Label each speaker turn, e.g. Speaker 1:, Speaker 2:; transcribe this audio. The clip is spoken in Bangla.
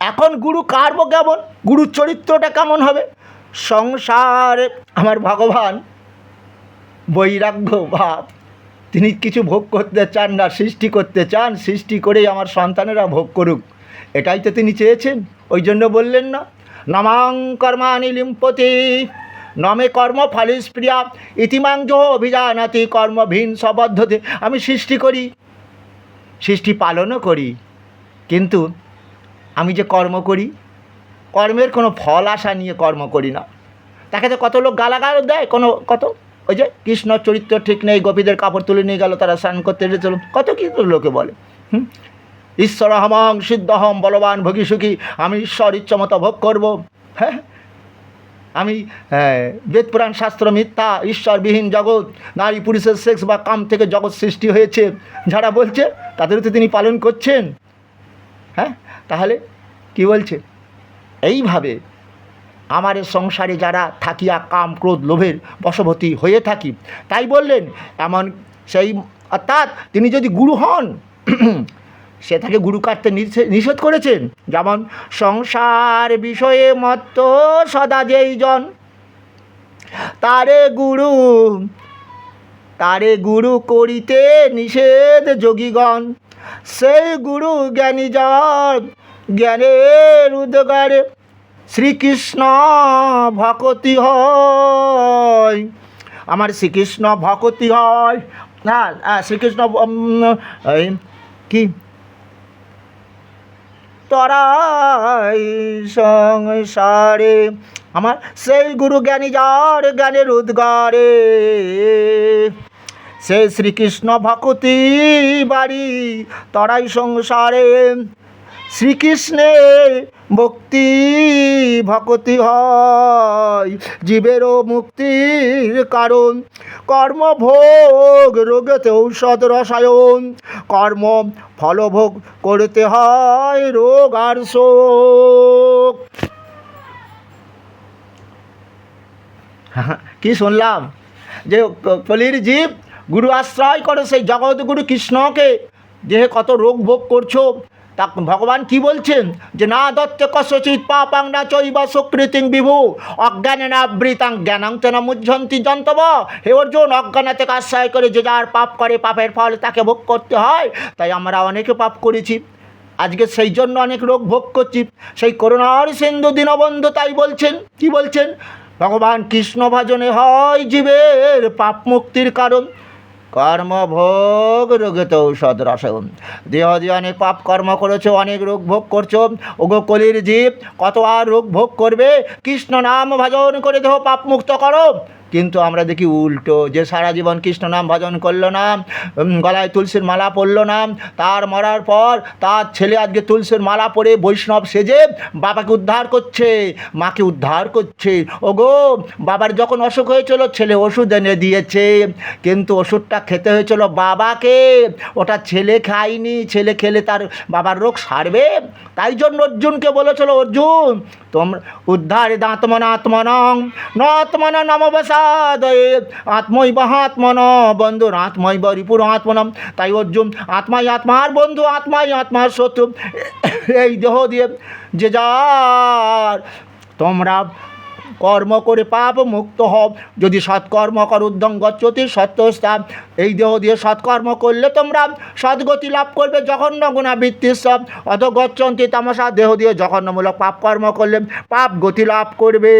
Speaker 1: এখন গুরু কারব কেমন? গুরুর চরিত্রটা কেমন হবে? সংসারে, আমার ভগবান, বৈরাগ্য ভাব। তিনি কিছু ভোগ করতে চান না, সৃষ্টি করতে চান, সৃষ্টি করেই আমার সন্তানেরা ভোগ করুক। এটাই তো তিনি চেয়েছেন, ওই জন্য বললেন না। নমাং কর্মানি লিম্পতি, নমে কর্ম ফলিস প্রিয়া ইতিমাংজ অভিজানাতি কর্মভিন সবদ্ধতে। আমি সৃষ্টি করি, সৃষ্টি পালনও করি, কিন্তু আমি যে কর্ম করি, কর্মের কোনো ফল আশা নিয়ে কর্ম করি না। তাকে তো কত লোক গালাগাল দেয়, কোনো কত? ওই যে কৃষ্ণ চরিত্র ঠিক নেই, গোপীদের কাপড় তুলে নিয়ে গেল, তারা স্নান করতে এসেছিল কত কী লোকে বলে ঈশ্বর হমং সিদ্ধহম বলবান ভোগী সুখী, আমি ঈশ্বর ইচ্ছামতো ভোগ করব। হ্যাঁ? আমি বেদ পুরাণ শাস্ত্র মিথ্যা, ঈশ্বরবিহীন জগৎ, নারী পুরুষের সেক্স বা কাম থেকে জগৎ সৃষ্টি হয়েছে। যারা বলছে, তাদেরও তো তিনি পালন করছেন। হ্যাঁ? তাহলে কি বলছে? এইভাবে আমার সংসারে যারা থাকিয়া কাম, ক্রোধ, লোভের বশবতী হয়ে থাকি, তাই বললেন, এমন সেই অর্থাৎ তিনি যদি গুরু হন, সে তাকে গুরু কাটতে নিষে- নিষেধ করেছেন। যেমন সংসার বিষয়ে মত্ত সদা যেই জন, তারে গুরু তারে গুরু করিতে নিষেধ যোগীগণ, সেই গুরু জ্ঞানী জন জ্ঞানের উদ্গারে শ্রীকৃষ্ণ ভকতি হয়। আমার শ্রীকৃষ্ণ ভকতি হয়। হ্যাঁ হ্যাঁ, শ্রীকৃষ্ণ কি? তরাই সংসারে আমার সেই গুরু জ্ঞানী যার জ্ঞানের উদ্গারে। সে শ্রীকৃষ্ণ ভকতি বাড়ি তরাই সংসারে শ্রীকৃষ্ণে ভক্তি ভকতি হয়। জীবেরও মুক্তির কারণ, কর্মভোগ, রোগেতে ঔষধ রসায়ন। কর্ম ফলভোগ করতে হয় রোগ আর শোক। কি শুনলাম? যে কলির জীব গুরু আশ্রয় করে সেই জগৎগুরু কৃষ্ণকে যে কত রোগ ভোগ করছ তা ভগবান কি বলছেন? যে না দত্ত কসচিৎ পাপাং না চৈব সুকৃতিং বিভু, অজ্ঞানে না বৃতাং জ্ঞানাং তেন মুঝন্তি জন্তব হে অর্জুন অজ্ঞানাতে আশ্রয় করে যে যার পাপ করে, পাপের ফল তাকে ভোগ করতে হয়। তাই আমরা অনেকে পাপ করেছি। আজকে সেই জন্য অনেক রোগ ভোগ করছি। সেই করুণার সিন্ধু দীনবন্ধু তাই বলছেন। কি বলছেন? ভগবান কৃষ্ণ ভজনে হয় জীবের পাপ মুক্তির কারণ। কর্মভোগ রোগে তো ঔষধ দেহ দিয়ে অনেক পাপ কর্ম করেছ, অনেক রোগ ভোগ করছ। ওগো কলির জীব কত আর রোগ ভোগ করবে? কৃষ্ণ নাম ভজন করে দেহ পাপ মুক্ত করো। কিন্তু আমরা দেখি উল্টো, যে সারা জীবন কৃষ্ণ নাম ভজন করল না গলায় তুলসীর মালা পরলো না, তার মরার পর তার ছেলে আজকে তুলসীর মালা পরে বৈষ্ণব সেজে বাবাকে উদ্ধার করছে, মাকে উদ্ধার করছে। ওগো, বাবার যখন অসুখ হয়েছিল, ছেলে ওষুধ এনে দিয়েছে, কিন্তু ওষুধটা খেতে হয়েছিল বাবাকে। ওটা ছেলে খায়নি, ছেলে খেলে তার বাবার রোগ সারবে। তাই জন্য অর্জুনকে বলেছিল, অর্জুন তোমরা উদ্ধার দাঁতমন আত্মনং নাত্মন আত্মই বাহাত্মন বন্ধু আত্মই বরিপুর আত্মনম তাই অর্জুন, আত্মাই আত্মার বন্ধু, আত্মাই আত্মার শত্রু। এই দেহ দিয়ে যে যার তোমরা কর্ম করে পাপ মুক্ত হব যদি সৎকর্ম কর উদ্যম গচ্ছতি সত্যস্থান এই দেহ দিয়ে সৎকর্ম করলে তোমরা সদ্গতি লাভ করবে, জঘন্য গুণাবৃত্তি সব। অত গচ্ছন্তি তামসা দেহ দিয়ে জঘন্যমূলক পাপ কর্ম করলে পাপ গতি লাভ করবে।